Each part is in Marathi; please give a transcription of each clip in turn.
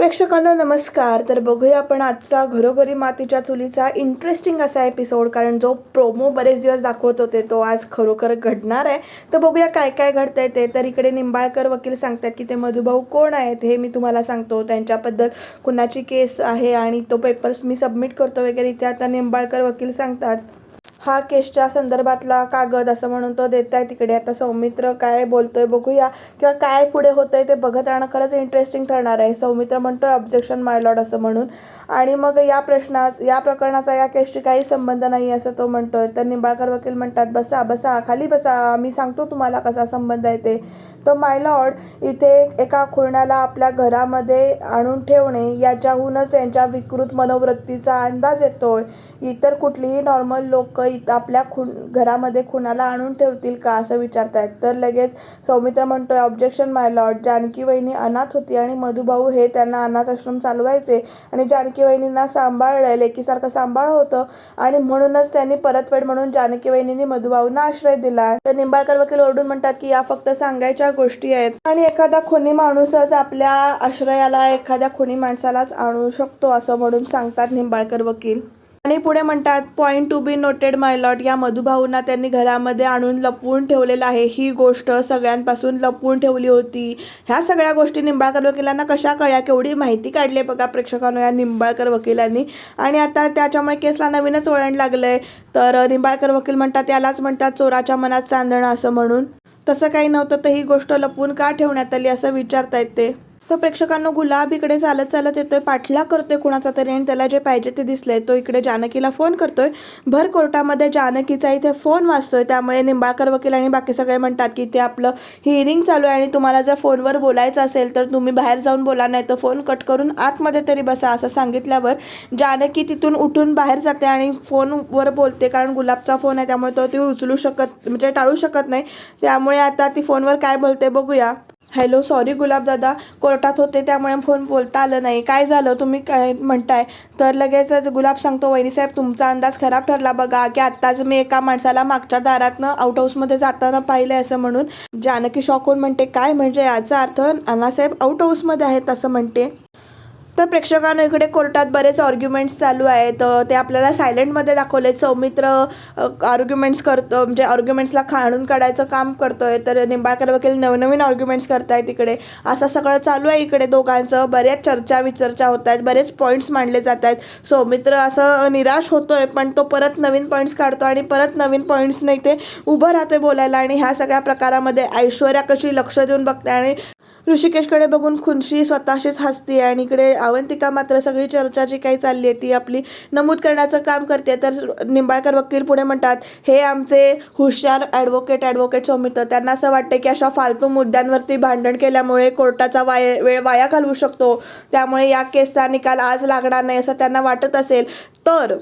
प्रेक्षकांना नमस्कार. तर बघूया आपण आजचा घरोघरी मातीच्या चुलीचा इंटरेस्टिंग असा एपिसोड कारण जो प्रोमो बरेच दिवस दाखवत होते तो आज खरोखर घडणार आहे. तर बघूया काय काय घडतंय ते. तर इकडे निंबाळकर वकील सांगतात की ते मधुभाऊ कोण आहेत हे मी तुम्हाला सांगतो. त्यांच्याबद्दल कुणाची केस आहे आणि तो पेपर्स मी सबमिट करतो वगैरे इथे आता निंबाळकर वकील सांगतात. हा केसच्या संदर्भातला कागद असं म्हणून तो देत आहे तिकडे. आता सौमित्र काय बोलतोय बघूया. किंवा काय पुढे होतंय ते बघत राहणं खरंच इंटरेस्टिंग ठरणार आहे. सौमित्र म्हणतोय ऑब्जेक्शन माय लॉर्ड असं म्हणून. आणि मग या प्रश्नात या प्रकरणाचा या केसशी काही संबंध नाही असं तो म्हणतोय. तर निंबाळकर वकील म्हणतात बसा बसा खाली बसा. मी सांगतो तुम्हाला कसा संबंध आहे ते. तर माय लॉर्ड इथे एका खुरण्याला आपल्या घरामध्ये आणून ठेवणे याच्याहूनच यांच्या विकृत मनोवृत्तीचा अंदाज येतोय. इतर कुठलीही नॉर्मल लोक इथं आपल्या खून घरामध्ये खुणाला आणून ठेवतील का असं विचारतायत. तर लगेच सौमित्र म्हणतोय ऑब्जेक्शन माय लॉर्ड जानकी वहिनी अनाथ होती आणि मधुभाऊ हे त्यांना अनाथ आश्रम चालवायचे आणि जानकी वहिनींना सांभाळलं लेकीसारखं सांभाळ होतं आणि म्हणूनच त्यांनी परतफेड म्हणून जानकी वहिनींनी मधुभाऊंना आश्रय दिला. तर निंबाळकर वकील ओरडून म्हणतात की या फक्त सांगायच्या गोष्टी आहेत. आणि एखादा खुनी माणूसच आपल्या आश्रयाला एखाद्या खुनी माणसालाच आणू शकतो असं म्हणून सांगतात निंबाळकर वकील. आणि पुढे म्हणतात point to be noted my lord या मधुभाऊंना त्यांनी घरामध्ये आणून लपवून ठेवलेलं आहे. ही गोष्ट सगळ्यांपासून लपवून ठेवली होती. ह्या सगळ्या गोष्टी निंबाळकर वकिलांना कशा कळ्या केवढी माहिती काढली आहे बघा प्रेक्षकांना या निंबाळकर वकिलांनी. आणि आता त्याच्यामुळे केसला नवीनच वळण लागलं आहे तर निंबाळकर वकील म्हणतात यालाच म्हणतात चोराच्या मनात चांदणं असं म्हणून. तसं काही नव्हतं तर ही गोष्ट लपवून का ठेवण्यात आली असं विचारतायत ते? तर प्रेक्षकांना गुलाब इकडे चालत चालत येतोय पाठला करतोय कुणाचा तरी आणि त्याला जे पाहिजे ते दिसलंय. तो इकडे जानकीला फोन करतोय. भर कोर्टामध्ये जानकीचा इथे फोन वाचतोय त्यामुळे निंबाळकर वकील आणि बाकी सगळे म्हणतात की ते आपलं हिअरिंग चालू आहे आणि तुम्हाला जर फोनवर बोलायचं असेल तर तुम्ही बाहेर जाऊन बोला नाही तर फोन कट करून आतमध्ये तरी बसा असं सांगितल्यावर जानकी तिथून उठून बाहेर जाते आणि फोनवर बोलते कारण गुलाबचा फोन आहे त्यामुळे तो ती उचलू शकत म्हणजे टाळू शकत नाही. त्यामुळे आता ती फोनवर काय बोलते बघूया. हॅलो सॉरी गुलाब दादा कोर्टात होते त्यामुळे फोन बोलता आलं नाही. काय झालं? तुम्ही काय म्हणताय? तर लगेच गुलाब सांगतो वहिनीसाहेब तुमचा अंदाज खराब ठरला बघा की आत्ताच मी एका माणसाला मागच्या दारातनं आउट हाऊसमध्ये जाताना पाहिलं असं म्हणून. जानकी शॉक होऊन म्हणते काय? म्हणजे याचा अर्थ अण्णासाहेब आउट हाऊसमध्ये आहेत असं म्हणते. तर प्रेक्षकांना इकडे कोर्टात बरेच आर्ग्युमेंट्स चालू आहेत. ते आपल्याला सायलेंटमध्ये दाखवले सौमित्र आर्ग्युमेंट्स करतो म्हणजे आर्ग्युमेंट्सला खाणून काढायचं काम करतो आहे तर निंबाळकर वकील नवनवीन आर्ग्युमेंट्स करतायत इकडे. असं सगळं चालू आहे इकडे दोघांचं. बऱ्याच चर्चा विचर्चा होत आहेत. बरेच पॉईंट्स मांडले जात आहेत. सौमित्र असं निराश होतो आहे पण तो परत नवीन पॉईंट्स काढतो आणि परत नवीन पॉईंट्सने इथे उभं राहतो आहे बोलायला. आणि ह्या सगळ्या प्रकारामध्ये ऐश्वर्या कशी लक्ष देऊन बघते आणि ऋषिकेशकडे बघून खुनशी स्वतःशीच हसते आणि इकडे अवंतिका मात्र सगळी चर्चा जी काही चालली आहे ती आपली नमूद करण्याचं काम करते. तर निंबाळकर वकील पुढे म्हणतात हे आमचे हुशार ॲडव्होकेट ॲडव्होकेट सौमित्र त्यांना असं वाटते की अशा फालतू मुद्द्यांवरती भांडण केल्यामुळे कोर्टाचा वाय वेळ वाया घालवू शकतो. त्यामुळे या केसचा निकाल आज लागणार नाही असं त्यांना वाटत असेल. तर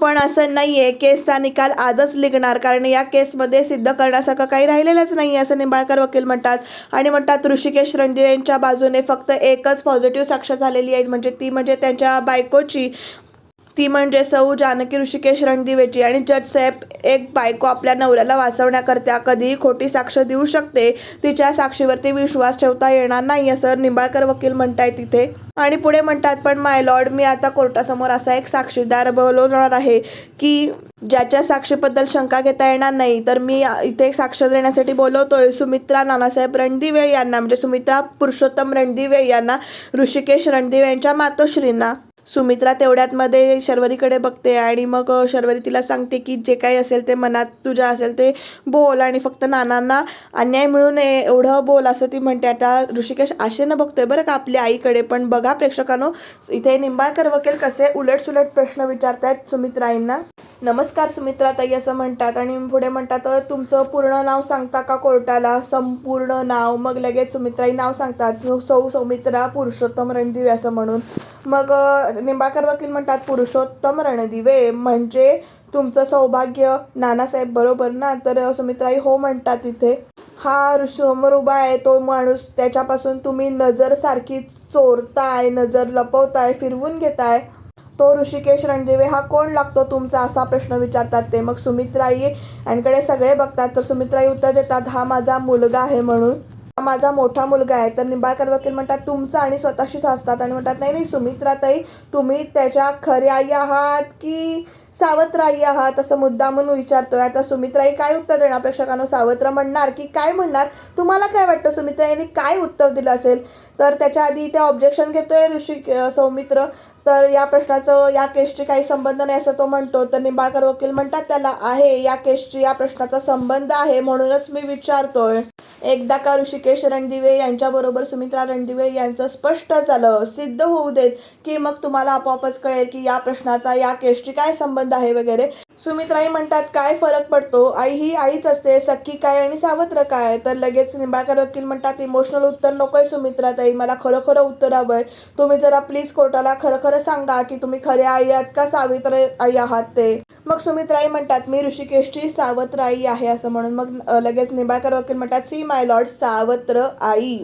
पण असं नाही आहे केसचा निकाल आजच निघणार. कारण या केसमध्ये सिद्ध करण्यासारखं काही राहिलेलंच नाही आहे असं निंबाळकर वकील म्हणतात. आणि म्हणतात ऋषिकेश रणदिवे यांच्या बाजूने फक्त एकच पॉझिटिव्ह साक्ष झालेली आहे. म्हणजे ती म्हणजे त्यांच्या बायकोची ती म्हणजे सौ जानकी ऋषिकेश रणदिवेची आणि जज साहेब एक बायको आपल्या नवऱ्याला वाचवण्याकरता कधीही खोटी साक्ष देऊ शकते. तिच्या साक्षीवरती विश्वास ठेवता येणार नाही असं निंबाळकर वकील म्हणताय तिथे. आणि पुढे म्हणतात पण माय लॉर्ड मी आता कोर्टासमोर असा एक साक्षीदार बोलवणार आहे की ज्याच्या साक्षीबद्दल शंका घेता येणार नाही तर मी इथे साक्ष देण्यासाठी बोलवतोय. सुमित्रा नानासाहेब रणदिवे यांना म्हणजे सुमित्रा पुरुषोत्तम रणदिवे यांना ऋषिकेश रणदिवे यांच्या मातोश्रींना. सुमित्रा तेवढ्यातमध्ये शर्वरीकडे बघते आणि मग शर्वरी तिला सांगते की जे काही असेल ते मनात तुझ्या असेल ते बोल आणि फक्त नानांना अन्याय मिळू नये एवढं बोल असं ती म्हणते. आता ऋषिकेश आशेनं बघतोय बरं का आपल्या आईकडे पण बघा प्रेक्षकांनो इथे निंबाळकर वकील कसे उलट सुलट प्रश्न विचारतायत सुमित्राईंना. नमस्कार सुमित्रा ताई असं म्हणतात आणि पुढे म्हणतात तुमचं पूर्ण नाव सांगता का कोर्टाला? संपूर्ण नाव. मग लगेच सुमित्राई नाव सांगतात सौ सौमित्रा पुरुषोत्तम रणदिवे असं म्हणून. मग निंबाळकर वकील म्हणतात पुरुषोत्तम रणदिवे म्हणजे तुमचं सौभाग्य नानासाहेब बरोबर ना? तर सुमित्राई हो म्हणतात तिथे हा ऋ- उभा आहे तो माणूस त्याच्यापासून तुम्ही नजरसारखी चोरताय नजर लपवताय फिरवून घेताय. तो ऋषिकेश रणदिवे हा कोण लागतो तुमचा असा प्रश्न विचारतात ते. मग सुमित्राई यांकडे सगळे बघतात तर सुमित्राई उत्तर देतात हा माझा मुलगा आहे म्हणून. माझा मोठा मुलगा आहे. तर निंबाळकर वकील म्हणतात तुमचं आणि स्वतःशीच असतात आणि म्हणतात नाही नाही सुमित्राताई तुम्ही त्याच्या खऱ्या आई आहात की सावत्र आई आहात? असं मुद्दा म्हणून विचारतोय. आता सुमित्राई काय उत्तर देणार? प्रेक्षकांनो सावत्र म्हणणार की काय म्हणणार? तुम्हाला काय वाटतं? सुमित्राईने काय उत्तर दिलं असेल? तर त्याच्या आधी इथे ऑब्जेक्शन घेतोय ऋषी सौमित्र. तर या प्रश्नाचं या केसची काही संबंध नाही असं तो म्हणतो. तर निंबाळकर वकील म्हणतात त्याला आहे या केसची या प्रश्नाचा संबंध आहे म्हणूनच मी विचारतोय. एकदा का ऋषिकेश रणदिवे यांच्याबरोबर सुमित्रा रणदिवे यांचं स्पष्ट झालं सिद्ध होऊ देत की मग तुम्हाला आपोआपच कळेल की या प्रश्नाचा या केसची काय संबंध आहे वगैरे. सुमित्राई म्हणतात काय फरक पडतो? आई ही आईच असते सख्खी काय आणि सावत्र काय? तर लगेच निंबाळकर वकील म्हणतात इमोशनल उत्तर नकोय सुमित्राताई मला खरं खरं उत्तर हवंय. तुम्ही जरा प्लीज कोर्टाला खरं खरं सांगा की तुम्ही खरे आई आहात का सावित्र आई आहात ते. मग सुमित्राई म्हणतात मी ऋषिकेशची सावत्र आई आहे असं म्हणून मग लगेच निंबाळकर वकील म्हणतात सी माय लॉर्ड सावत्र आई.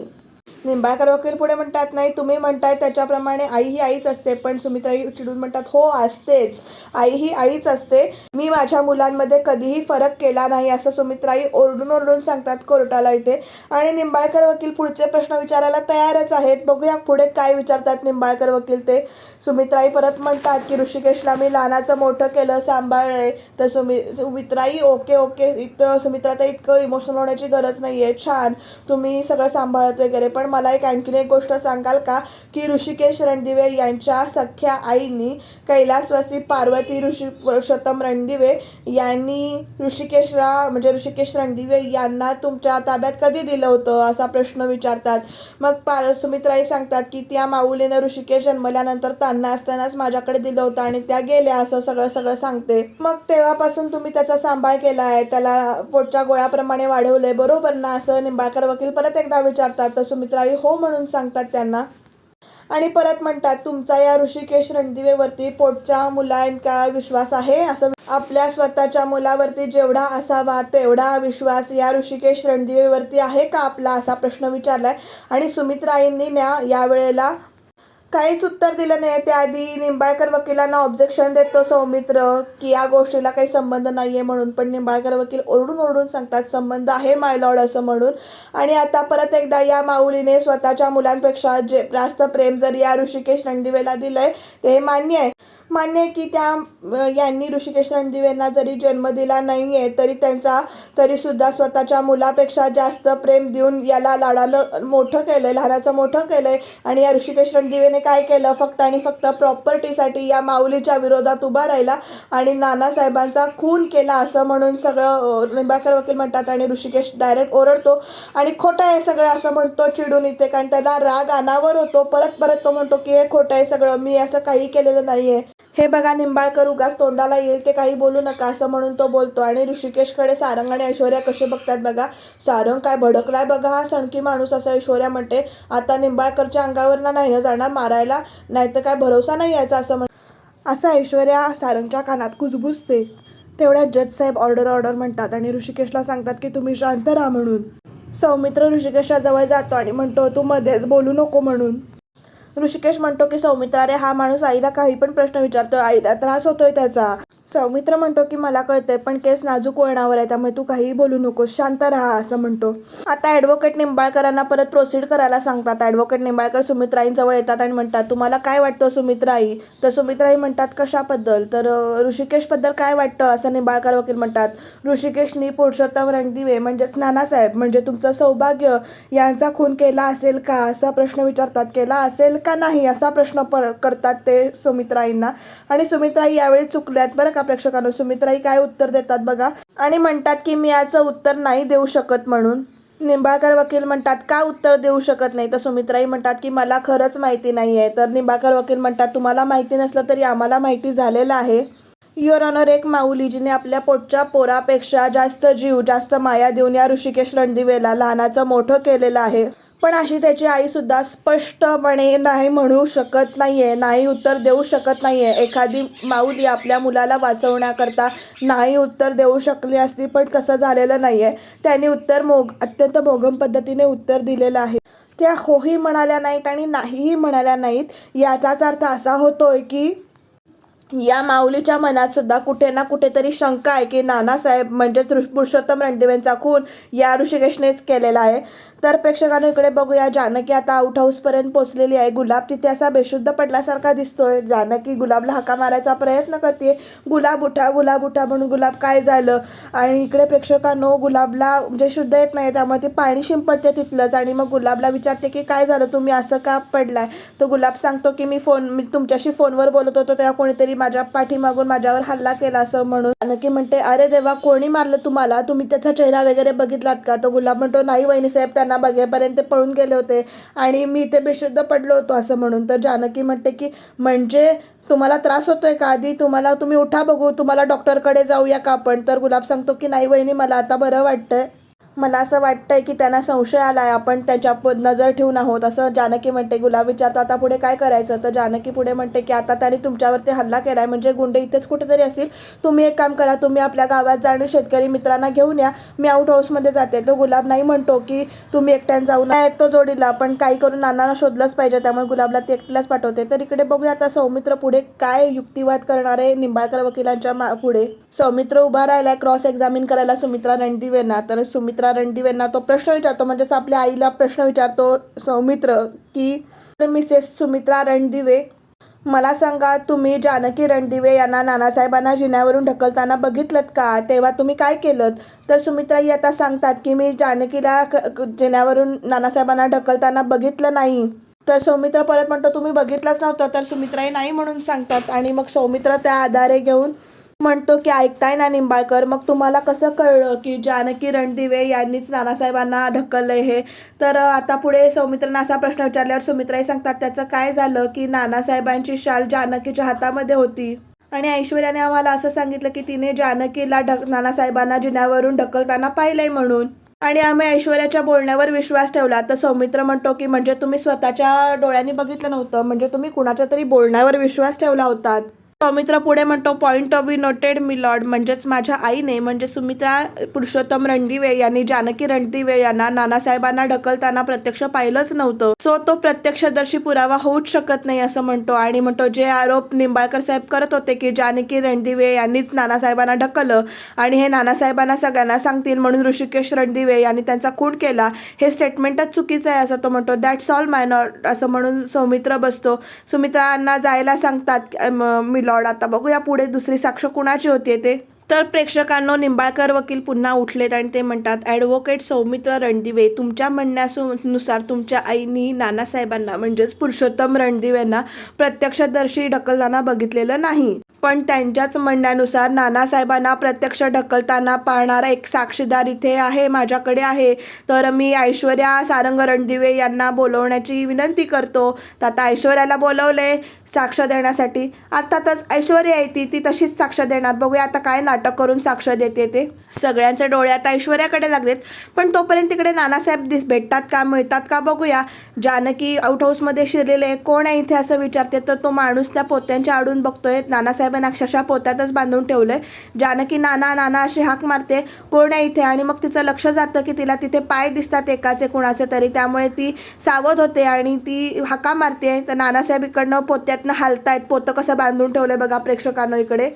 निंबाळकर वकील पुढे म्हणतात नाही तुम्ही म्हणताय त्याच्याप्रमाणे आई ही आईच असते पण सुमित्राई चिडून म्हणतात हो असतेच. आई ही आईच असते. मी माझ्या मुलांमध्ये कधीही फरक केला नाही असं सुमित्राई ओरडून ओरडून सांगतात कोर्टाला इथे. आणि निंबाळकर वकील पुढचे प्रश्न विचारायला तयारच आहेत. बघूया पुढे काय विचारतात निंबाळकर वकील ते. सुमित्राई परत म्हणतात की ऋषिकेशला मी लहानाचं मोठं केलं सांभाळलंय. तर सुमि सुमित्राई ओके ओके. इथं सुमित्राताई इतकं इमोशनल होण्याची गरज नाही आहे छान. तुम्ही सगळं सांभाळत वगैरे. पण मला एक आणखीन एक गोष्ट सांगाल का? की ऋषिकेश रणदिवे यांच्या सख्या आईनी कैलासवासी पार्वती ऋषी पुरुषोत्तम रणदिवे यांनी ऋषिकेशला म्हणजे ऋषिकेश रणदिवे यांना तुमच्या ताब्यात कधी दिलं होतं? असा प्रश्न विचारतात. मग पार सुमित्राई सांगतात की त्या माऊलीनं ऋषिकेश जन्मल्यानंतर त्यांना असतानाच माझ्याकडे दिलं होतं आणि त्या गेल्या असं सगळं सगळं सांगते. मग तेव्हापासून तुम्ही त्याचा सांभाळ केला आहे त्याला पोटच्या गोळ्याप्रमाणे वाढवलंय. बरोबर ना? असं निंबाळकर वकील परत एकदा विचारतात. तर सुमित्राई हो म्हणून सांगतात त्यांना. आणि परत म्हणतात तुमचा या ऋषिकेश रणदिवेवरती पोटच्या मुलांका विश्वास आहे? असं आपल्या स्वतःच्या मुलावरती जेवढा असावा तेवढा विश्वास या ऋषिकेश रणदिवेवरती आहे का? आपला असा प्रश्न विचारलाय. आणि सुमित्राईंनी न्या यावेळेला काहीच उत्तर दिलं नाही. त्याआधी निंबाळकर वकिलांना ऑब्जेक्शन देतो सौमित्र की या गोष्टीला काही संबंध नाही आहे म्हणून. पण निंबाळकर वकील ओरडून ओरडून सांगतात संबंध आहे मायलॉड असं म्हणून. आणि आता परत एकदा या माऊलीने स्वतःच्या मुलांपेक्षा जे जास्त प्रेम जर या ऋषिकेश रणदिवेला दिलंय ते हे मान्य आहे. मान्य आहे की त्या यांनी ऋषिकेश रणदिवेंना जरी जन्म दिला नाही आहे तरी त्यांचा तरीसुद्धा स्वतःच्या मुलापेक्षा जास्त प्रेम देऊन याला लाडानं मोठं केलं आहे लहानाचं मोठं केलं आहे आणि या ऋषिकेश रणदिवेने काय केलं? फक्त आणि फक्त प्रॉपर्टीसाठी या माऊलीच्या विरोधात उभा राहिला आणि नानासाहेबांचा खून केला असं म्हणून सगळं अं, निंबाळकर वकील म्हणतात आणि ऋषिकेश डायरेक्ट ओरडतो. आणि खोटं आहे सगळं असं म्हणतो चिडून इथे कारण त्याला राग अनावर होतो. परत परत तो म्हणतो की हे खोटं आहे सगळं मी असं काही केलेलं नाही आहे हे बघा निंबाळकर उगाच तोंडाला येईल ते काही बोलू नका असं म्हणून तो बोलतो. आणि ऋषिकेशकडे सारंग आणि ऐश्वर्या कसे बघतात बघा सारंग काय भडकलाय बघा हा सणकी माणूस असं ऐश्वर्या म्हणते. आता निंबाळकरच्या अंगावर ना नाही ना जाणार मारायला नाहीतर काय भरोसा नाही यायचा असं म्हण असं ऐश्वर्या सारंगच्या कानात कुजबुजते. तेवढ्यात जज साहेब ऑर्डर ऑर्डर म्हणतात आणि ऋषिकेशला सांगतात की तुम्ही शांत राहा म्हणून. सौमित्र ऋषिकेशच्या जवळ जातो आणि म्हणतो तू मध्येच बोलू नको म्हणून. ऋषिकेश म्हणतो की सौमित्रा रे हा माणूस आईला काही पण प्रश्न विचारतोय. आईला त्रास होतोय त्याचा. सौमित्र म्हणतो की मला कळतंय पण केस नाजूक वळणावर आहे त्यामुळे तू काहीही बोलू नकोस शांत राहा असं म्हणतो. आता ॲडव्होकेट निंबाळकरांना परत प्रोसीड करायला सांगतात. ॲडव्होकेट निंबाळकर सुमित्राईंजवळ येतात आणि म्हणतात तुम्हाला काय वाटतं सुमित्राई? तर सुमित्राई म्हणतात कशाबद्दल? तर ऋषिकेशबद्दल काय वाटतं? असं निंबाळकर वकील म्हणतात. ऋषिकेशनी पुरुषोत्तम रणदिवे म्हणजेच नानासाहेब म्हणजे तुमचं सौभाग्य यांचा खून केला असेल का? असा प्रश्न विचारतात. केला असेल का नाही? असा प्रश्न पर करतात ते सुमित्राईंना. आणि सुमित्राई यावेळी चुकल्यात. बरं का प्रेक्षकांनो सुमित्राई काय उत्तर देतात बघा. आणि म्हणतात की मी याचं उत्तर नाही देऊ शकत म्हणून. निंबाळकर वकील म्हणतात का उत्तर देऊ शकत नाही? तर सुमित्राई म्हणतात की मला खरंच माहिती नाही आहे. तर निंबाळकर वकील म्हणतात तुम्हाला माहिती नसलं तरी आम्हाला माहिती झालेलं आहे. युअर ऑनर एक माऊली जिने आपल्या पोटच्या पोरापेक्षा जास्त जीव जास्त माया देऊन या ऋषिकेश रणदिवेला लहानाचं मोठं केलेलं आहे. पण अशी त्याची आई सुद्धा स्पष्टपणे नाही म्हणू शकत नाही आहे नाही उत्तर देऊ शकत नाही आहे एखादी माऊली आपल्या मुलाला वाचवण्याकरता नाही उत्तर देऊ शकली असती पण तसं झालेलं नाही आहे त्यांनी उत्तर मोग अत्यंत मोघम पद्धतीने उत्तर दिलेलं आहे. त्या होही म्हणाल्या नाहीत आणि नाहीही म्हणाल्या नाहीत याचाच अर्थ असा होतोय की या माऊलीच्या मनात सुद्धा कुठे ना कुठेतरी शंका आहे की नानासाहेब म्हणजेच पुरुषोत्तम रणदेवेंचा खून या ऋषिकेशनेच केलेला आहे. तर प्रेक्षकांनो इकडे बघूया. जानकी आता आउट हाऊसपर्यंत पोहोचलेली आहे. गुलाब तिथे असा बेशुद्ध पडल्यासारखा दिसतोय. जानकी गुलाबला हाका मारायचा प्रयत्न करते गुलाब उठा गुलाब उठा म्हणून गुलाब काय झालं? आणि इकडे प्रेक्षकांनो गुलाबला म्हणजे शुद्ध येत नाही त्यामुळे ते पाणी शिंपडते तिथलंच. आणि मग गुलाबला विचारते की काय झालं? तुम्ही असं का पडलाय? तर गुलाब सांगतो की मी फोन मी तुमच्याशी फोनवर बोलत होतो. तेव्हा कोणीतरी माझ्या पाठीमागून माझ्यावर हल्ला केला असं म्हणून. जानकी म्हणते अरे देवा कोणी मारलं तुम्हाला? तुम्ही त्याचा चेहरा वगैरे बघितलात का? तो गुलाब म्हणतो नाही वहिनी साहेब त्यांना बघेपर्यंत पळून गेले होते. आणि मी इथे बेशुद्ध पडलो होतो असं म्हणून. तर जानकी म्हणते की म्हणजे तुम्हाला त्रास होतोय का आधी? तुम्हाला तुम्ही उठा बघू. तुम्हाला डॉक्टरकडे जाऊया का आपण? तर गुलाब सांगतो की नाही वहिनी मला आता बरं वाटतंय. मला असं वाटतंय की त्यांना संशय आलाय. आपण त्याच्या नजर ठेवून आहोत. असं जानकी म्हणते गुलाब विचारतो आता पुढे काय करायचं? तर जानकी पुढे म्हणते की आता त्यांनी तुमच्यावरती हल्ला केलाय. म्हणजे गुंडे इथेच कुठेतरी असतील. तुम्ही एक काम करा तुम्ही आपल्या गावात जा आणि शेतकरी मित्रांना घेऊन या. मी आउट हाऊसमध्ये जाते. तो गुलाब नाही म्हणतो की तुम्ही एकट्यानं जाऊ नये तो जोडीला पण काही करून नानांना शोधलंच पाहिजे. त्यामुळे गुलाबला ते एकटीलाच पाठवते. तर इकडे बघूया आता सौमित्र पुढे काय युक्तिवाद करणारे निंबाळकर वकिलांच्या मा पुढे. सौमित्र उभा राहिलाय क्रॉस एक्झामिन करायला सुमित्रा रणदिवेंना. तर सुमित्रा रणदिवेंना तो प्रश्न विचारतो. म्हणजेच आपल्या आईला प्रश्न विचारतो सौमित्र की मिसेस सुमित्रा रणदिवे मला सांगा तुम्ही जानकी रणदिवे यांना नानासाहेबांना जिन्यावरून ढकलताना बघितलं का? तेव्हा तुम्ही काय केलं तर सुमित्राई आता सांगतात की मी जानकीला जिन्यावरून नानासाहेबांना ढकलताना बघितलं नाही. तर सौमित्र परत म्हणतो तुम्ही बघितलंच नव्हतं. तर सुमित्राई नाही म्हणून सांगतात आणि मग सौमित्र त्या आधारे घेऊन म्हणतो की ऐकताय ना निंबाळकर मग तुम्हाला कसं कळलं की जानकी रणदिवे यांनीच नानासाहेबांना ढकललंय हे? तर आता पुढे सौमित्रांना असा प्रश्न विचारल्यावर सुमित्राई सांगतात त्याचं काय झालं की नानासाहेबांची शाल जानकीच्या हातामध्ये होती? आणि ऐश्वर्याने आम्हाला असं सांगितलं की तिने जानकीला ढक नानासाहेबांना जिन्यावरून ढकलताना पाहिलंय म्हणून. आणि आम्ही ऐश्वर्याच्या बोलण्यावर विश्वास ठेवला. तर सौमित्र म्हणतो की म्हणजे तुम्ही स्वतःच्या डोळ्यांनी बघितलं नव्हतं. म्हणजे तुम्ही कुणाच्या तरी बोलण्यावर विश्वास ठेवला होता सौमित्र पुढे म्हणतो point of be noted milord म्हणजेच माझ्या आईने म्हणजे सुमित्रा पुरुषोत्तम रणदिवे यांनी जानकी रणदिवे यांना नानासाहेबांना ढकलताना प्रत्यक्ष पाहिलंच नव्हतं. सो तो प्रत्यक्षदर्शी पुरावा होऊच शकत नाही असं म्हणतो. आणि म्हणतो जे आरोप निंबाळकर साहेब करत होते की जानकी रणदिवे यांनीच नानासाहेबांना ढकललं आणि हे नानासाहेबांना सगळ्यांना सांगतील म्हणून ऋषिकेश रणदिवे यांनी त्यांचा खून केला हे स्टेटमेंटच चुकीचं आहे असं तो म्हणतो. दॅट्स ऑल माय नॉट असं म्हणून सौमित्र बसतो. सुमित्रांना जायला सांगतात मी लॉर्ड आता बघूया पुढे दुसरी साक्ष कुणाची होती ते. तर प्रेक्षकांनो निंबाळकर वकील पुन्हा उठलेत आणि ते म्हणतात ॲडव्होकेट सौमित्र रणदिवे तुमच्या म्हणण्यानुसार तुमच्या आईनी नानासाहेबांना म्हणजेच पुरुषोत्तम रणदिवेंना प्रत्यक्षदर्शी ढकलताना बघितलेलं नाही. पण त्यांच्याच म्हणण्यानुसार नानासाहेबांना प्रत्यक्ष ढकलताना पाहणारा एक साक्षीदार इथे आहे माझ्याकडे आहे. तर मी ऐश्वर्या सारंग रणदिवे यांना बोलवण्याची विनंती करतो. तर आता ऐश्वर्याला बोलवले साक्ष देण्यासाठी. अर्थातच ऐश्वर्या आहे ती ती तशीच साक्ष देणार. बघूया आता काय नाटक करून साक्ष देते ते. सगळ्यांचे डोळे आता ऐश्वर्याकडे लागलेत. पण तोपर्यंत तिकडे नानासाहेब दिस भेटतात का मिळतात का बघूया. जानकी आउट हाऊसमध्ये शिरलेले कोण आहे इथे असं विचारते? तर तो माणूस त्या पोत्यांच्या आडून बघतोय. नानासाहेबांना अक्षरशः पोत्यातच बांधून ठेवलंय. जानकी नाना नाना अशी हाक मारते. कोण आहे इथे? आणि मग तिचं लक्ष जातं की तिला तिथे पाय दिसतात एकाचे कुणाचे तरी. त्यामुळे ती सावध होते आणि ती हाका मारते. तर नानासाहेब इकडनं पोत्यातनं हालतायत. पोतं कसं बांधून ठेवलंय बघा प्रेक्षकांना इकडे.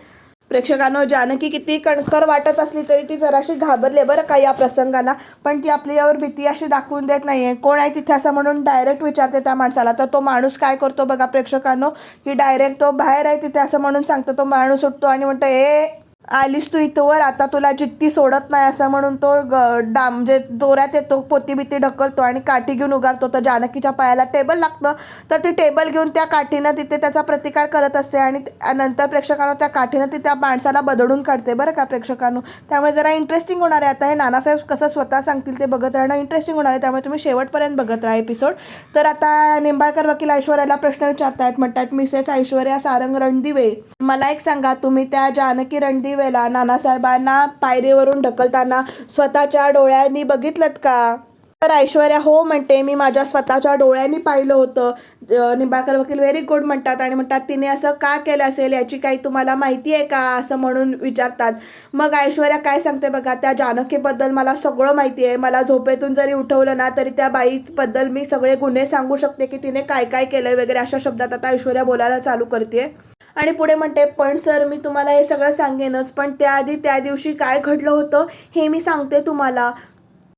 प्रेक्षकांनो जानकी किती कणखर वाटत असली तरी ती जराशी घाबरले बरं का या प्रसंगाला. पण ती आपल्यावर भीती अशी दाखवून देत नाही आहे कोण आहे तिथे असं म्हणून डायरेक्ट विचारते त्या माणसाला. तर तो माणूस काय करतो बघा प्रेक्षकांनो की डायरेक्ट तो बाहेर आहे तिथे असं म्हणून सांगतो तो माणूस उठतो आणि म्हणतो ए आलीस तू इथवर आता तुला जित्ती सोडत नाही असं म्हणून तो ग- डाम म्हणजे दोऱ्यात येतो पोती बिती ढकलतो आणि काठी घेऊन उगारतो. तर जानकीच्या पायाला टेबल लागतं. तर ती टेबल घेऊन त्या काठीनं तिथे त्याचा प्रतिकार करत असते आणि नंतर प्रेक्षकांनो त्या काठीनं ती त्या माणसाला बदडून काढते. बरं का प्रेक्षकांनो? त्यामुळे जरा इंटरेस्टिंग होणार आहे. आता हे नानासाहेब कसं स्वतः सांगतील ते बघत राहणं इंटरेस्टिंग होणार आहे. त्यामुळे तुम्ही शेवटपर्यंत बघत राहा एपिसोड तर आता निंबाळकर वकील ऐश्वर्याला प्रश्न विचारतायत. म्हणतात मिसेस ऐश्वर्या सारंग रणदिवे मला एक सांगा तुम्ही त्या जानकी वेळेला नानासाहेबांना पायरीवरून ढकलताना स्वतःच्या डोळ्यांनी बघितलं का? तर ऐश्वर्या हो म्हणते मी माझ्या स्वतःच्या डोळ्यांनी पाहिलं होतं. निंबाळकर वकील व्हेरी गुड म्हणतात आणि म्हणतात तिने असं का केलं असेल? याची काही तुम्हाला माहिती आहे का? असं म्हणून विचारतात. मग ऐश्वर्या काय सांगते बघा त्या जानकीबद्दल मला सगळं माहिती आहे. मला झोपेतून जरी उठवलं ना तरी त्या बाईबद्दल मी सगळे गुन्हे सांगू शकते की तिने काय काय केलंय वगैरे अशा शब्दात आता ऐश्वर्या बोलायला चालू करते आणि पुढे म्हणते पण सर मी तुम्हाला हे सगळं सांगेनच पण त्याआधी त्या दिवशी काय घडलं होतं हे मी सांगते तुम्हाला.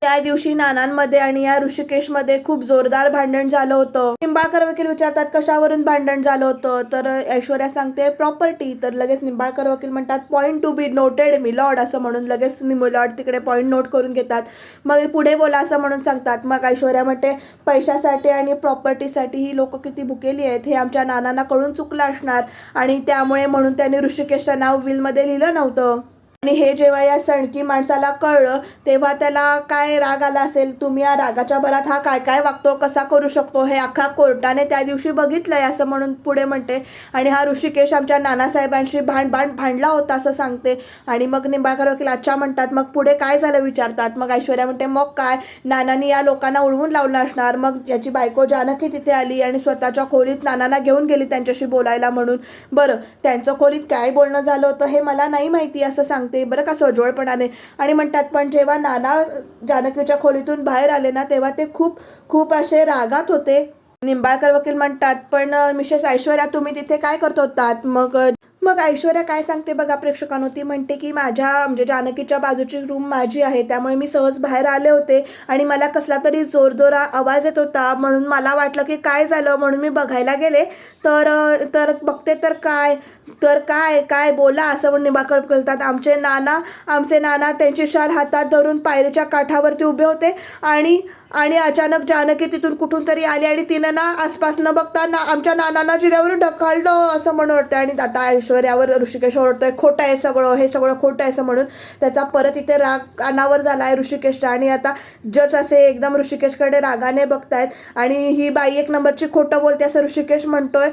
त्या दिवशी नानांमध्ये आणि या ऋषिकेशमध्ये खूप जोरदार भांडण झालं होतं. निंबाळकर वकील विचारतात कशावरून भांडण झालं होतं? तर ऐश्वर्या सांगते प्रॉपर्टी तर लगेच निंबाळकर वकील म्हणतात point to be noted milord असं म्हणून लगेच मिलॉर्ड तिकडे पॉईंट नोट करून घेतात. मग पुढे बोला असं म्हणून सांगतात. मग ऐश्वर्या म्हणते पैशासाठी आणि प्रॉपर्टीसाठी ही लोक किती भुकेली आहेत हे आमच्या नानांना कळून चुकलं असणार आणि त्यामुळे म्हणून त्यांनी ऋषिकेशचं नाव विलमध्ये लिहिलं नव्हतं. आणि हे जेव्हा या सणकी माणसाला कळलं तेव्हा त्याला काय राग आला असेल? तुम्ही या रागाच्या भरात हा काय काय वागतो कसा करू शकतो? हे अख्खा कोर्टाने त्या दिवशी बघितलंय असं म्हणून पुढे म्हणते. आणि हा ऋषिकेश आमच्या नानासाहेबांशी भांड भांड भांडला होता असं सांगते. आणि मग निंबाळकर वकील अच्छा म्हणतात मग पुढे काय झालं विचारतात? मग ऐश्वर्या म्हणते मग काय? नानांनी या लोकांना उडवून लावलं असणार. मग ज्याची बायको जानकी तिथे आली आणि स्वतःच्या खोलीत नानांना घेऊन गेली त्यांच्याशी बोलायला म्हणून. बरं त्यांचं खोलीत काय बोलणं झालं होतं हे मला नाही माहिती असं सांगते. बरं का सोजवळपणाने आणि म्हणतात पण जेव्हा नाना जानकीच्या खोलीतून बाहेर आले ना तेव्हा ते खूप खूप असे रागात होते. निंबाळकर वकील म्हणतात पण मिसेस ऐश्वर्या तुम्ही तिथे काय करत होतात? मग मग ऐश्वर्या काय सांगते बघा प्रेक्षकांनो ती म्हणते की माझ्या म्हणजे जानकीच्या बाजूची रूम माझी आहे त्यामुळे मी सहज बाहेर आले होते आणि मला कसला तरी जोरदोरा आवाज येत होता. म्हणून मला वाटलं की काय झालं म्हणून मी बघायला गेले. तर तर बघते तर काय? तर काय काय बोला असं म्हणून निंबाळकर करतात आमचे नाना आमचे नाना त्यांची शाल हातात धरून पायरीच्या काठावरती उभे होते आणि आणि अचानक जानकी तिथून कुठून तरी आली आणि तिनं ना आसपास न बघता ना आमच्या नानांना जिड्यावरून ढकललं असं म्हणून वाटतं आणि आता ऐश्वर्यावर ऋषिकेश ओरडतोय खोटं आहे सगळं हे सगळं खोटं आहे असं म्हणून त्याचा परत इथे राग अनावर झाला आहे ऋषिकेशचा आणि आता जज असे एकदम ऋषिकेशकडे रागाने बघतायत. आणि ही बाई एक नंबरची खोटं बोलते असं ऋषिकेश म्हणतोय.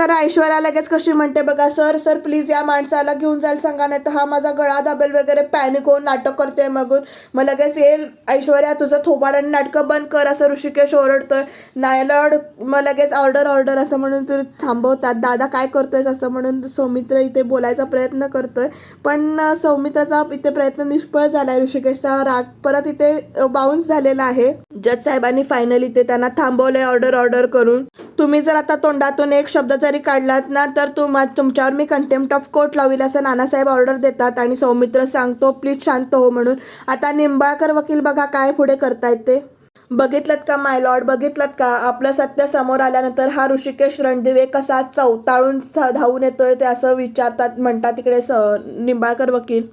तर ऐश्वर्या लगेच कशी म्हणते बघा सर सर प्लीज या माणसाला घेऊन जायला सांगा नाही तर हा माझा गळा दाबेल वगैरे पॅनिक होऊन नाटक करतोय मगून. मग लगेच ये ऐश्वर्या तुझं थोबाड आणि नाटकं बंद कर असं ऋषिकेश ओरडतोय. नाही लॉर्ड मग लगेच ऑर्डर ऑर्डर असं म्हणून तू थांबवतात. दादा काय करतोयस? असं म्हणून सौमित्र इथे बोलायचा प्रयत्न करतोय. पण सौमित्राचा इथे प्रयत्न निष्फळ झालाय. ऋषिकेशचा राग परत इथे बाउन्स झालेला आहे. जज साहेबांनी फायनली ते त्यांना थांबवलंय ऑर्डर ऑर्डर करून. तुम्ही जर आता तोंडातून एक शब्द जरी काढलात ना तर तुम्हा तुमच्यावर मी कंटेम्प्ट ऑफ कोर्ट लावील असं नानासाहेब ऑर्डर देतात आणि सौमित्र सांगतो प्लीज शांत हो म्हणून. आता निंबाळकर वकील बघा काय पुढे करतायत ते. बघितलत का माय लॉर्ड बघितलत का? आपलं सत्य समोर आल्यानंतर हा ऋषिकेश रणदिवे कसा चवताळून धावून येतोय ते असं विचारतात म्हणतात तिकडे स निंबाळकर वकील.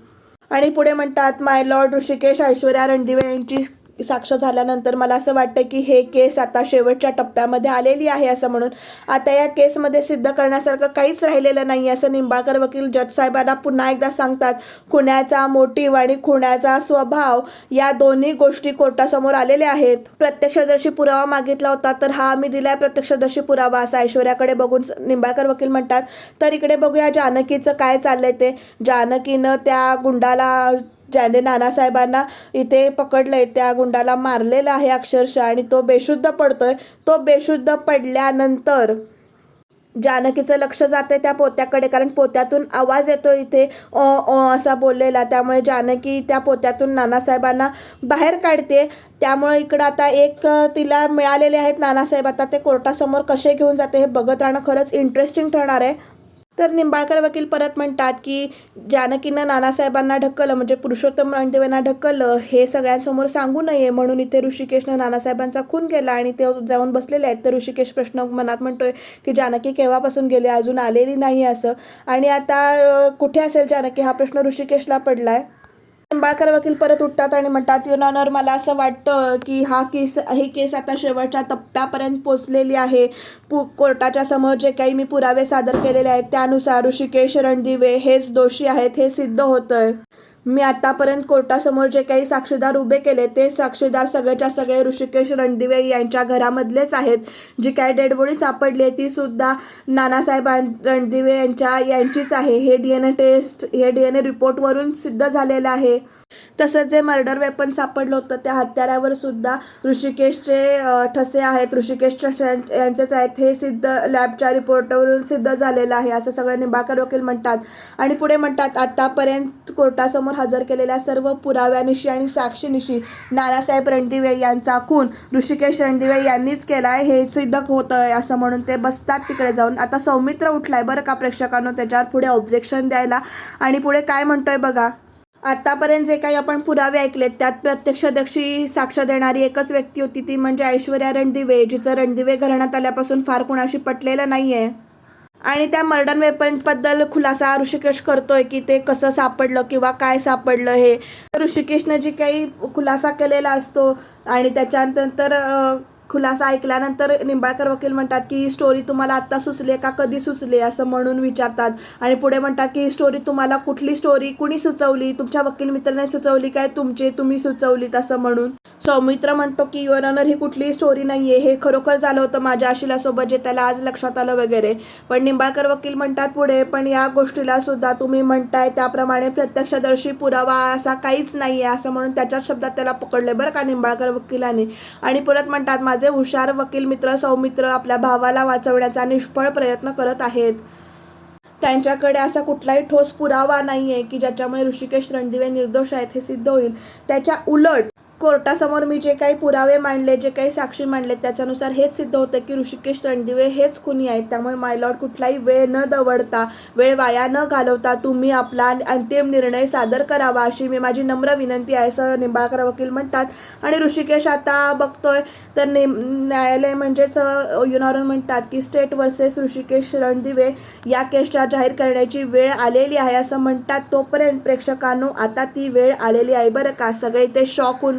आणि पुढे म्हणतात माय लॉर्ड ऋषिकेश ऐश्वर्या रणदिवे यांची साक्ष झाल्यानंतर मला असं वाटतं की हे केस आता शेवटच्या टप्प्यामध्ये आलेली आहे असं म्हणून. आता या केसमध्ये सिद्ध करण्यासारखं काहीच राहिलेलं नाही असं निंबाळकर वकील जज साहेबांना पुन्हा एकदा सांगतात. खुण्याचा मोटिव आणि खुण्याचा स्वभाव या दोन्ही गोष्टी कोर्टासमोर आलेल्या आहेत. प्रत्यक्षदर्शी पुरावा मागितला होता तर हा आम्ही दिलाय प्रत्यक्षदर्शी पुरावा असा ऐश्वर्याकडे बघून निंबाळकर वकील म्हणतात. तर इकडे बघूया जानकीचं काय चाललंय ते. जानकीनं त्या गुंडाला ज्याने नानासाहेबांना इथे पकडलंय त्या गुंडाला मारलेलं आहे अक्षरशः आणि तो बेशुद्ध पडतोय. तो बेशुद्ध पडल्यानंतर जानकीचं लक्ष जाते त्या पोत्याकडे कारण पोत्यातून आवाज येतो इथे. अ ओ असा बोललेला. त्यामुळे जानकी त्या पोत्यातून नानासाहेबांना बाहेर काढते त्यामुळे इकडं आता एक तिला मिळालेले आहेत नानासाहेब. आता ते कोर्टासमोर कसे घेऊन जाते हे बघत राहणं खरंच इंटरेस्टिंग ठरणार आहे. तर निंबाळकर वकील परत म्हणतात की जानकीनं नानासाहेबांना ढकललं म्हणजे पुरुषोत्तम रणदेवेंना ढकललं हे सगळ्यांसमोर सांगू नये म्हणून इथे ऋषिकेशनं नानासाहेबांचा खून केला आणि ते जाऊन बसलेले आहेत. तर ऋषिकेश प्रश्न मनात म्हणतोय की जानकी केव्हापासून गेले? अजून आलेली नाही असं. आणि आता कुठे असेल जानकी? हा प्रश्न ऋषिकेशला पडला आहे निंबाळकर वकील परत उठतात आणि म्हणतात युन ऑनर मला असं वाटतं की हा केस ही केस आता शेवटच्या टप्प्यापर्यंत पोचलेली आहे. पु कोर्टाच्या समोर जे काही मी पुरावे सादर केलेले आहेत त्यानुसार ऋषिकेश रणदिवे हेच दोषी आहेत हे सिद्ध होतंय. मी आतापर्यंत कोर्टासमोर जे काही साक्षीदार उभे केले ते साक्षीदार सगळेच्या सगळे ऋषिकेश रणदिवे यांच्या घरामधलेच आहेत. जी काय डेडबॉडी सापडली आहे ती सुद्धा नानासाहेब रणदिवे यांच्या यांचीच आहे. हे डी एन ए टेस्ट हे डी एन ए रिपोर्टवरून सिद्ध झालेलं आहे. तसंच जे मर्डर वेपन सापडलं होतं त्या हत्यारावर सुद्धा ऋषिकेशचे ठसे आहेत. ऋषिकेश ठसे यांचेच आहेत. हे सिद्ध लॅबच्या रिपोर्टवरून सिद्ध झालेलं आहे असं सगळे निंबाकर वकील म्हणतात. आणि पुढे म्हणतात आतापर्यंत कोर्टासमोर हजर केलेल्या सर्व पुराव्यानिशी आणि साक्षीनिशी नानासाहेब रणदिवे यांचा खून ऋषिकेश रणदिवे यांनीच केला आहे हे सिद्ध होतं आहे असं म्हणून ते बसतात तिकडे जाऊन. आता सौमित्र उठलाय बरं का प्रेक्षकांनो त्याच्यावर पुढे ऑब्जेक्शन द्यायला. आणि पुढे काय म्हणतोय बघा. आतापर्यंत जे काही आपण पुरावे ऐकलेत त्यात प्रत्यक्षदर्शी साक्ष देणारी एकच व्यक्ती होती ती म्हणजे ऐश्वर्या रणदिवे जिचं रणदिवे घराण्यात आल्यापासून फार कुणाशी पटलेलं नाही आहे आणि त्या मर्डन वेपनबद्दल खुलासा ऋषिकेश करतोय की ते कसं सापडलं किंवा काय सापडलं हे. ऋषिकेशनं जी काही खुलासा केलेला असतो आणि त्याच्यानंतर खुलासा ऐकल्यानंतर निंबाळकर वकील म्हणतात की ही स्टोरी तुम्हाला आत्ता सुचली आहे का? कधी सुचली असं म्हणून विचारतात. आणि पुढे म्हणतात की ही स्टोरी तुम्हाला कुठली स्टोरी कुणी सुचवली? तुमच्या वकील मित्राने सुचवली काय? तुमचे तुम्ही सुचवलीत? असं म्हणून सौमित्र म्हणतो की युअर ऑनर ही कुठलीही स्टोरी नाही आहे हे खरोखर झालं होतं माझ्या आशिलासोबत जे त्याला आज लक्षात आलं वगैरे. पण निंबाळकर वकील म्हणतात पुढे पण या गोष्टीला सुद्धा तुम्ही म्हणताय त्याप्रमाणे प्रत्यक्षदर्शी पुरावा असा काहीच नाही आहे असं म्हणून त्याच्याच शब्दात त्याला पकडले बरं का निंबाळकर वकिलाने. आणि परत म्हणतात माझे हुशार वकील मित्र सौमित्र आपल्या भावाला वाचवण्याचा निष्फळ प्रयत्न करत आहेत. त्यांच्याकडे असा कुठलाही ठोस पुरावा नाही आहे की ज्याच्यामुळे ऋषिकेश रणदिवे निर्दोष आहेत हे सिद्ध होईल. त्याच्या उलट कोर्टासमोर मी जे काही पुरावे मांडले जे काही साक्षी मांडले त्याच्यानुसार हेच सिद्ध होतं की ऋषिकेश रणदिवे हेच खुनी आहेत. त्यामुळे मायलॉर्ड कुठलाही वेळ न दवडता वेळ वाया न घालवता तुम्ही आपला अंतिम निर्णय सादर करावा अशी मी माझी नम्र विनंती आहे असं निंबाळकर वकील म्हणतात. आणि ऋषिकेश आता बघतोय तर ने न्यायालय म्हणजेच युनॉरन म्हणतात की स्टेट वर्सेस ऋषिकेश रणदिवे या केसच्या जाहीर करण्याची वेळ आलेली आहे असं म्हणतात. तोपर्यंत प्रेक्षकांनो आता ती वेळ आलेली आहे बरं का? सगळे ते शॉक होऊन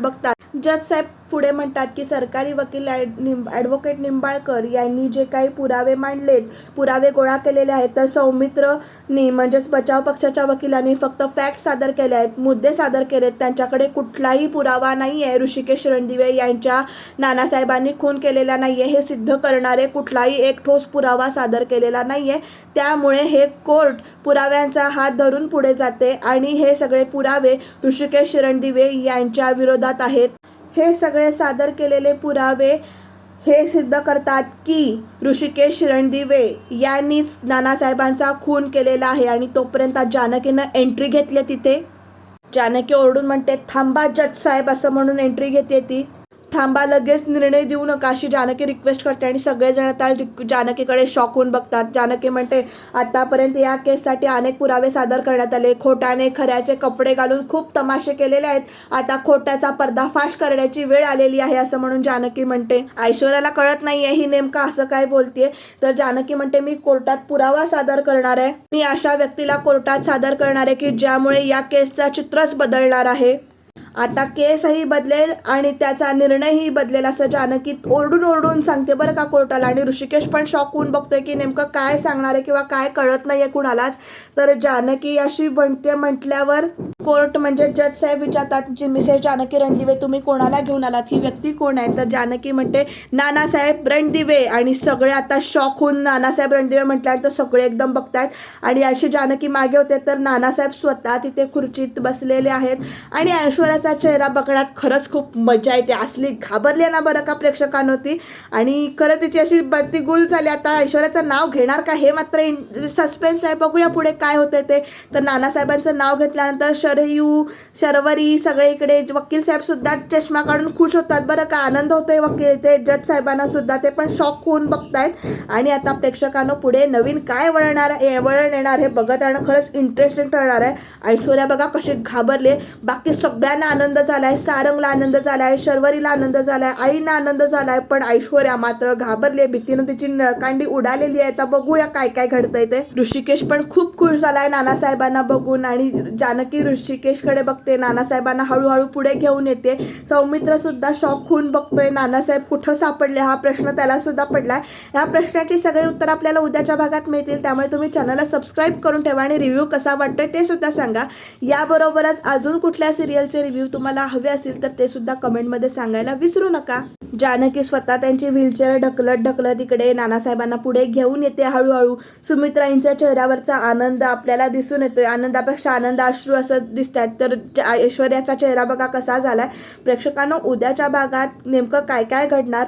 बघतात जज साहेब पुढे म्हणतात की सरकारी वकील ॲड निंब ॲडव्होकेट निंबाळकर यांनी जे काही पुरावे मांडलेत पुरावे गोळा केलेले आहेत तर सौमित्रनी म्हणजेच बचाव पक्षाच्या वकिलांनी फक्त फॅक्ट सादर केले आहेत. मुद्दे सादर केलेत. त्यांच्याकडे कुठलाही पुरावा नाही आहे ऋषिकेश रणदिवे यांच्या नानासाहेबांनी खून केलेला नाही आहे हे सिद्ध करणारे कुठलाही एक ठोस पुरावा सादर केलेला नाही आहे त्यामुळे हे कोर्ट पुराव्यांचा हात धरून पुढे जाते आणि हे सगळे पुरावे ऋषिकेश रणदिवे यांच्या विरोधात आहेत. हे सगळे सादर केलेले पुरावे हे सिद्ध करतात की ऋषिकेश रणदिवे यांनीच नानासाहेबांचा खून केलेला आहे आणि तोपर्यंत जानकीनं एंट्री घेतली तिथे. जानकी ओरडून म्हणते थांबा जज साहेब असं म्हणून एंट्री घेते ती. थांबा लगेच निर्णय देऊ नका अशी जानकी रिक्वेस्ट करते आणि सगळेजण आता जानकीकडे शॉक होऊन बघतात. जानकी म्हणते आतापर्यंत या केससाठी अनेक पुरावे सादर करण्यात आले. खोट्याने खऱ्याचे कपडे घालून खूप तमाशे केलेले आहेत. आता खोट्याचा पर्दाफाश करण्याची वेळ आलेली आहे असं म्हणून जानकी म्हणते. ऐश्वर्याला कळत नाहीये ही नेमका असं काय बोलतेय. तर जानकी म्हणते मी कोर्टात पुरावा सादर करणार आहे. मी अशा व्यक्तीला कोर्टात सादर करणार आहे की ज्यामुळे या केसचा चित्रच बदलणार आहे. आता केसही बदलेल आणि त्याचा निर्णयही बदलेल असं जानकी ओरडून ओरडून सांगते बरं का कोर्टाला. आणि ऋषिकेश पण शॉक होऊन बघतोय की नेमकं काय सांगणार आहे किंवा काय कळत नाहीये कुणालाच. तर जानकी अशी म्हणते म्हटल्यावर कोर्ट म्हणजे जज साहेब विचारतात जी मिसेस जानकी रणदिवे तुम्ही कोणाला घेऊन आलात? ही व्यक्ती कोण आहे? तर जानकी म्हणते नानासाहेब रणदिवे. आणि सगळे आता शॉक होऊन नानासाहेब रणदिवे म्हटल्यानंतर सगळे एकदम बघतायत. आणि अशी जानकी मागे होते तर नानासाहेब स्वतः तिथे खुर्चीत बसलेले आहेत. आणि ऐश्वर्याचा चेहरा बघण्यात खरंच खूप मजा येते. असली घाबरली ना बरं का प्रेक्षकांनो ती आणि खरं तिची अशी बत्ती गुल झाली. आता ऐश्वर्याचं नाव घेणार का हे मात्र सस्पेन्स आहे. बघूया पुढे काय होतं ते. तर नानासाहेबांचं नाव घेतल्यानंतर शरयू शर्वरी सगळे इकडे वकील साहेबसुद्धा चष्मा काढून खुश होतात. बरं का? आनंद होतोय वकील. ते जज साहेबांना सुद्धा. ते पण शॉक होऊन बघतायत. आणि आता प्रेक्षकांनो पुढे नवीन काय वळणार आहे? वळण येणार हे बघत राहणं खरंच इंटरेस्टिंग ठरणार आहे. ऐश्वर्या बघा कशी घाबरले बाकी सगळ्यांना आनंद झालाय सारंगला आनंद झालाय शर्वरीला आनंद झालाय आईना आनंद झालाय पण ऐश्वर्या मात्र घाबरली भीतीनं तिची नळकांडी उडालेली आहे. आता बघूया काय काय घडतंय ते. ऋषिकेश पण खूप खुश झालाय नानासाहेबांना बघून आणि जानकी ऋषिकेशकडे बघते. नानासाहेबांना हळूहळू पुढे घेऊन येते. सौमित्र सुद्धा शॉक होऊन बघतोय नानासाहेब कुठं सापडले? हा प्रश्न त्याला सुद्धा पडलाय. या प्रश्नाची सगळी उत्तर आपल्याला उद्याच्या भागात मिळतील. त्यामुळे तुम्ही चॅनलला सबस्क्राईब करून ठेवा आणि रिव्ह्यू कसा वाटतोय ते सुद्धा सांगा. याबरोबरच अजून कुठल्या सिरियलचे रिव्ह्यू तुम्हाला हवे असेल तर ते सुद्धा कमेंटमध्ये सांगायला विसरू नका. जानकी स्वतः त्यांची व्हीलचेअर ढकलत ढकलत इकडे नानासाहेबांना पुढे घेऊन येते हळूहळू. सुमित्राईंच्या चेहऱ्यावरचा आनंद आपल्याला दिसून येतोय. आनंदापेक्षा आनंद अश्रू असं दिसतात तर ऐश्वर्याचा चेहरा बघा कसा झालाय. प्रेक्षकांना उद्याच्या भागात नेमकं काय काय घडणार?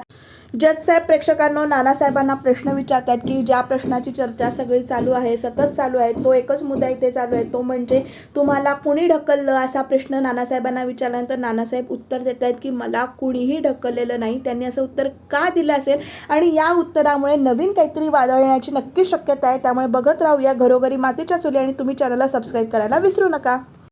जजसाहेब प्रेक्षकांनो नानासाहेबांना प्रश्न विचारतात की ज्या प्रश्नाची चर्चा सगळी चालू आहे सतत चालू आहे तो एकच मुद्दा इथे चालू आहे तो म्हणजे तुम्हाला कुणी ढकललं? असा प्रश्न नानासाहेबांना विचारल्यानंतर नानासाहेब उत्तर देत आहेत की मला कुणीही ढकललेलं नाही. त्यांनी असं उत्तर का दिलं असेल? आणि या उत्तरामुळे नवीन काहीतरी वादळ येण्याची नक्कीच शक्यता आहे. त्यामुळे बघत राहूया घरोघरी मातीच्या चुली आणि तुम्ही चॅनलला सबस्क्राईब करायला विसरू नका.